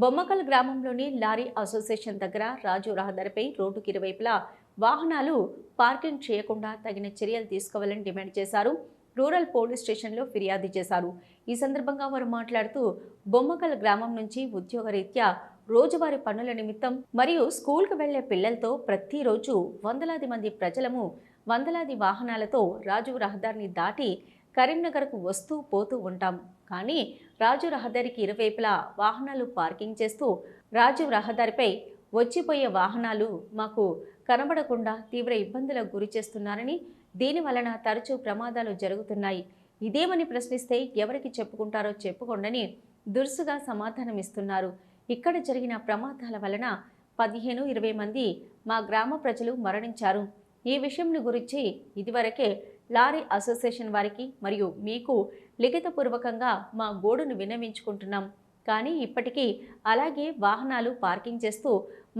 బొమ్మకల్ గ్రామంలోని lorry association దగ్గర రాజు రహదారిపై రోడ్డుకి ఇరువైపులా వాహనాలు పార్కింగ్ చేయకుండా తగిన చర్యలు తీసుకోవాలని డిమాండ్ చేశారు. రూరల్ పోలీస్ స్టేషన్లో ఫిర్యాదు చేశారు. ఈ సందర్భంగా వారు మాట్లాడుతూ బొమ్మకల్ గ్రామం నుంచి ఉద్యోగరీత్యా రోజువారి పనుల నిమిత్తం మరియు స్కూల్కి వెళ్ళే పిల్లలతో ప్రతిరోజు వందలాది మంది ప్రజలము వందలాది వాహనాలతో రాజు రహదారిని దాటి కరీంనగర్కు వస్తూ పోతూ ఉంటాం. కానీ రాజు రహదారికి ఇరువైపులా వాహనాలు పార్కింగ్ చేస్తూ రాజు రహదారిపై వచ్చిపోయే వాహనాలు మాకు కనబడకుండా తీవ్ర ఇబ్బందులకు గురి చేస్తున్నారని దీని వలన తరచూ ప్రమాదాలు జరుగుతున్నాయి. ఇదేమని ప్రశ్నిస్తే ఎవరికి చెప్పుకుంటారో చెప్పుకోండని దురుసుగా సమాధానం ఇస్తున్నారు ఇక్కడ జరిగిన ప్రమాదాల వలన పదిహేను ఇరవై మంది మా గ్రామ ప్రజలు మరణించారు. ఈ విషయంను గురించి ఇదివరకే లారీ అసోసియేషన్ వారికి మరియు మీకు లిఖితపూర్వకంగా మా గోడును విన్నవించుకుంటున్నాం. కానీ ఇప్పటికీ అలాగే వాహనాలు పార్కింగ్ చేస్తూ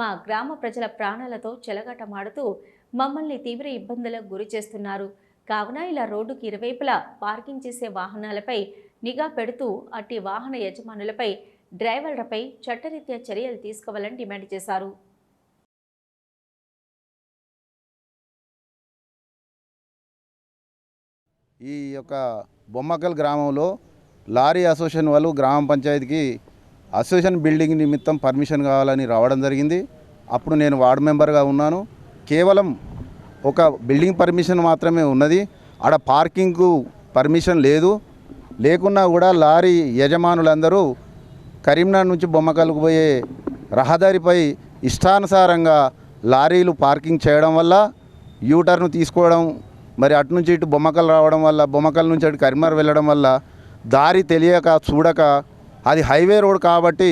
మా గ్రామ ప్రజల ప్రాణాలతో చెలగాటమాడుతూ మమ్మల్ని తీవ్ర ఇబ్బందులకు గురి చేస్తున్నారు. కావున ఇలా రోడ్డుకి ఇరువైపులా పార్కింగ్ చేసే వాహనాలపై నిఘా పెడుతూ అట్టి వాహన యజమానులపై డ్రైవర్లపై చట్టరీత్యా చర్యలు తీసుకోవాలని డిమాండ్ చేశారు. ఈ యొక్క బొమ్మకల్ గ్రామంలో లారీ అసోసియేషన్ వాళ్ళు గ్రామ పంచాయతీకి అసోసియేషన్ బిల్డింగ్ నిమిత్తం పర్మిషన్ కావాలని రావడం జరిగింది. అప్పుడు నేను వార్డు మెంబర్గా ఉన్నాను. కేవలం ఒక బిల్డింగ్ పర్మిషన్ మాత్రమే ఉన్నది. ఆడ పార్కింగ్కు పర్మిషన్ లేదు. లేకున్నా కూడా లారీ యజమానులందరూ కరీంనగర్ నుంచి బొమ్మకల్కు పోయే రహదారిపై ఇష్టానుసారంగా లారీలు పార్కింగ్ చేయడం వల్ల యూటర్ను తీసుకోవడం మరి అటు నుంచి ఇటు బొమ్మకలు రావడం వల్ల బొమ్మకల్ నుంచి అటు కరీంనగర్ వెళ్ళడం వల్ల దారి తెలియక చూడక అది హైవే రోడ్ కాబట్టి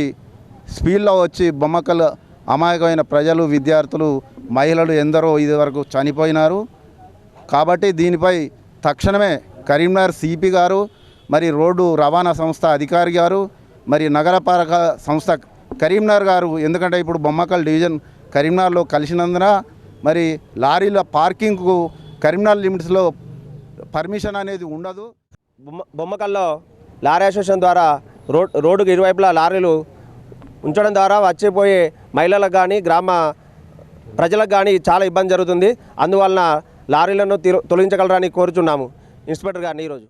స్పీడ్లో వచ్చి బొమ్మకలు అమాయకమైన ప్రజలు విద్యార్థులు మహిళలు ఎందరో ఇది వరకు చనిపోయినారు. కాబట్టి దీనిపై తక్షణమే కరీంనగర్ సిపి గారు మరి రోడ్డు రవాణా సంస్థ అధికారి గారు మరి నగరపాలక సంస్థ కరీంనగర్ గారు ఎందుకంటే ఇప్పుడు బొమ్మకల్ డివిజన్ కరీంనగర్లో కలిసినందున మరి లారీల పార్కింగ్కు కరీంనగర్ లిమిట్స్లో పర్మిషన్ అనేది ఉండదు. బొమ్మ బొమ్మకల్లో లారీ అసోసియేషన్ ద్వారా రోడ్ రోడ్డుకు ఇరువైపులా లారీలు ఉంచడం ద్వారా వచ్చిపోయే మహిళలకు కానీ గ్రామ ప్రజలకు కానీ చాలా ఇబ్బంది జరుగుతుంది. అందువలన లారీలను తొలగించగలరని కోరుచున్నాము. ఇన్స్పెక్టర్ గారిని ఈరోజు.